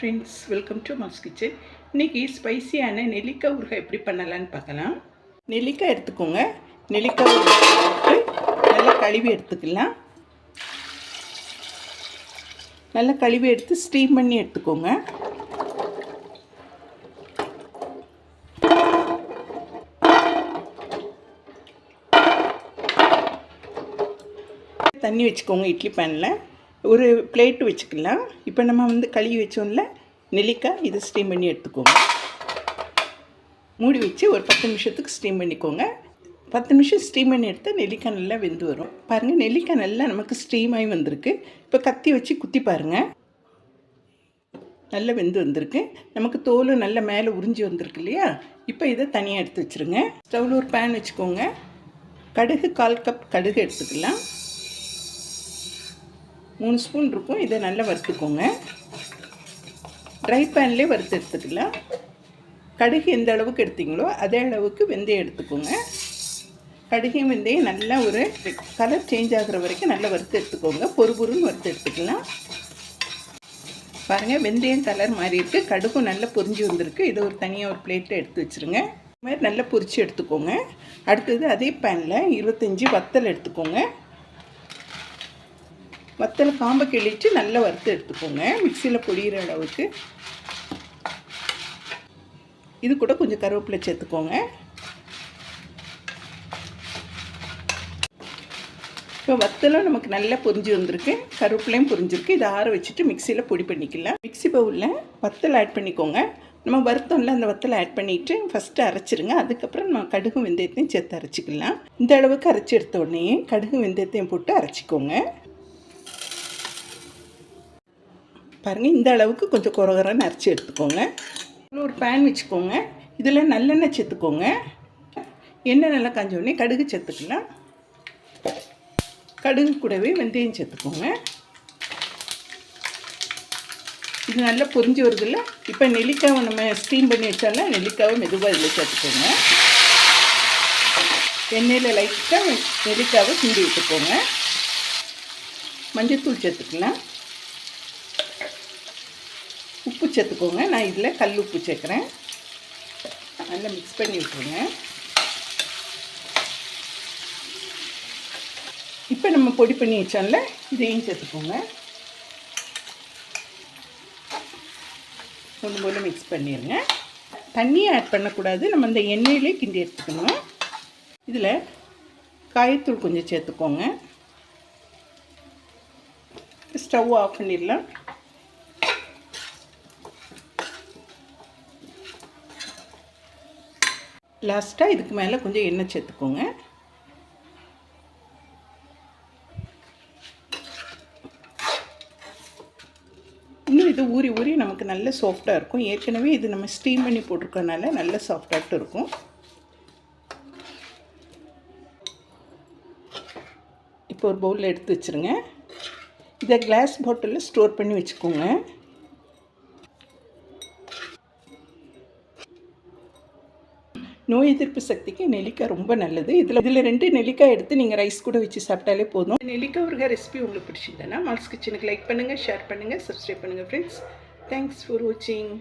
Friends welcome to Mass Kitchen இன்றைக்கி ஸ்பைசியான நெல்லிக்காய் ஊறுகாய் எப்படி பண்ணலான்னு பார்க்கலாம். நெல்லிக்காய் எடுத்துக்கோங்க. நெல்லிக்காய் ஊறுகாய் நல்லா கழுவி எடுத்துக்கலாம். நல்லா கழுவி எடுத்து ஸ்டீம் பண்ணி எடுத்துக்கோங்க. தண்ணி வச்சுக்கோங்க இட்லி பேனில். ஒரு பிளேட்டு வச்சுக்கலாம். இப்போ நம்ம வந்து கழுவி வச்சோம்ல நெல்லிக்காய் இதை ஸ்டீம் பண்ணி எடுத்துக்கோங்க. மூடி வச்சு ஒரு பத்து நிமிஷத்துக்கு ஸ்டீம் பண்ணிக்கோங்க. பத்து நிமிஷம் ஸ்டீம் பண்ணி எடுத்தால் நெல்லிக்காய் நல்லா வெந்து வரும். பாருங்கள் நெல்லிக்காய் நல்லா நமக்கு ஸ்டீம் ஆகி வந்திருக்கு. இப்போ கத்தி வச்சு குத்தி பாருங்கள் நல்லா வெந்து வந்திருக்கு. நமக்கு தோலும் நல்ல மேலே உறிஞ்சி வந்திருக்கு இல்லையா? இப்போ இதை தனியாக எடுத்து வச்சுருங்க. ஸ்டவ்வில் ஒரு பேன் வச்சுக்கோங்க. கடுகு கால் கப் கடுகு எடுத்துக்கலாம். மூணு ஸ்பூன் இருக்கும். இதை நல்லா வறுத்துக்கோங்க. ட்ரை பேன்லேயே வறுத்து எடுத்துக்கலாம். கடுகு எந்த அளவுக்கு எடுத்தீங்களோ அதே அளவுக்கு வெந்தயம் எடுத்துக்கோங்க. கடுகையும் வெந்தயம் நல்லா ஒரு கலர் சேஞ்ச் ஆகிற வரைக்கும் நல்லா வறுத்து எடுத்துக்கோங்க. பொறுபொருன்னு வறுத்து எடுத்துக்கலாம். பாருங்கள் வெந்தயம் கலர் மாறி இருக்குது கடுகும் நல்லா பொரிஞ்சு வந்திருக்கு. இதை ஒரு தனியாக ஒரு பிளேட்டை எடுத்து வச்சுருங்க. இது மாதிரி நல்லா பொரித்து எடுத்துக்கோங்க. அடுத்தது அதே பேனில் இருபத்தஞ்சி வத்தல் எடுத்துக்கோங்க. வத்தல் காம்பை கிழித்து நல்லா வறுத்து எடுத்துக்கோங்க. மிக்சியில் பொடிகிற அளவுக்கு. இது கூட கொஞ்சம் கருவேப்பிலை சேர்த்துக்கோங்க. இப்போ வத்தலும் நமக்கு நல்லா பொரிஞ்சு வந்திருக்கு. கருவேப்பிலையும் பொரிஞ்சிருக்கு. இதை ஆற வச்சுட்டு மிக்சியில் பொடி பண்ணிக்கலாம். மிக்சி பவுலில் வத்தல் ஆட் பண்ணிக்கோங்க. நம்ம வருத்தம்ல அந்த வத்தலை ஆட் பண்ணிவிட்டு ஃபஸ்ட்டு அரைச்சிருங்க. அதுக்கப்புறம் நம்ம கடுகு வெந்தயத்தையும் சேர்த்து அரைச்சிக்கலாம். இந்த அளவுக்கு அரைச்சி எடுத்த உடனே கடுகு வெந்தயத்தையும் போட்டு அரைச்சிக்கோங்க. பாருங்கள் இந்த அளவுக்கு கொஞ்சம் குறகுறன்னு அரைச்சி எடுத்துக்கோங்க. ஒரு பேன் வச்சுக்கோங்க. இதில் நல்லெண்ணெய் சேர்த்துக்கோங்க. எண்ணெய் நல்லா காஞ்சோடனே கடுகு சேர்த்துக்கலாம். கடுகு கூடவே வெந்தயம் சேர்த்துக்கோங்க. இது நல்லா பொரிஞ்சு வருதுல்ல? இப்போ நெல்லிக்காவை நம்ம ஸ்டீம் பண்ணி வச்சால நெல்லிக்காவை மெதுவாக இதில் சேர்த்துக்கோங்க. எண்ணெயில் லைட்டாக நெல்லிக்காவை கிண்டி விட்டுக்கோங்க. மஞ்சத்தூள் சேர்த்துக்கலாம். உப்பு சேர்த்துக்கோங்க. நான் இதில் கல் உப்பு சேர்க்குறேன். நல்லா மிக்ஸ் பண்ணி விட்ருங்க இப்போ நம்ம பொடி பண்ணி வச்சோம்ல இதையும் சேர்த்துக்கோங்க. ஒன்று போல் மிக்ஸ் பண்ணிடுங்க தண்ணியை ஆட் பண்ணக்கூடாது. நம்ம இந்த எண்ணெயிலே கிண்டி எடுத்துக்கணும். இதில் காயத்தூள் கொஞ்சம் சேர்த்துக்கோங்க. ஸ்டவ் ஆஃப் பண்ணிடலாம். லாஸ்ட்டாக இதுக்கு மேலே கொஞ்சம் எண்ணெய் சேர்த்துக்கோங்க. இன்னும் இது ஊறி ஊறி நமக்கு நல்ல சாஃப்டாக இருக்கும். ஏற்கனவே இது நம்ம ஸ்டீம் பண்ணி போட்டிருக்கனால நல்ல சாஃப்டாகிட்டு இருக்கும். இப்போ ஒரு பவுலில் எடுத்து வச்சுருங்க. இதை கிளாஸ் பாட்டிலில் ஸ்டோர் பண்ணி வச்சுக்கோங்க. நோய் எதிர்ப்பு சக்திக்கு நெல்லிக்காய் ரொம்ப நல்லது. இதில் இதில் ரெண்டு நெல்லிக்காய் எடுத்து நீங்கள் ரைஸ் கூட வச்சு சாப்பிட்டாலே போதும். நெல்லிக்காய் ஊறுகாய் ரெசிபி உங்களுக்கு பிடிச்சிருந்தேன்னா மால்ஸ் கிச்சனுக்கு லைக் பண்ணுங்கள் ஷேர் பண்ணுங்கள் சப்ஸ்கிரைப் பண்ணுங்கள் ஃப்ரெண்ட்ஸ் தேங்க்ஸ் ஃபார் வாட்சிங்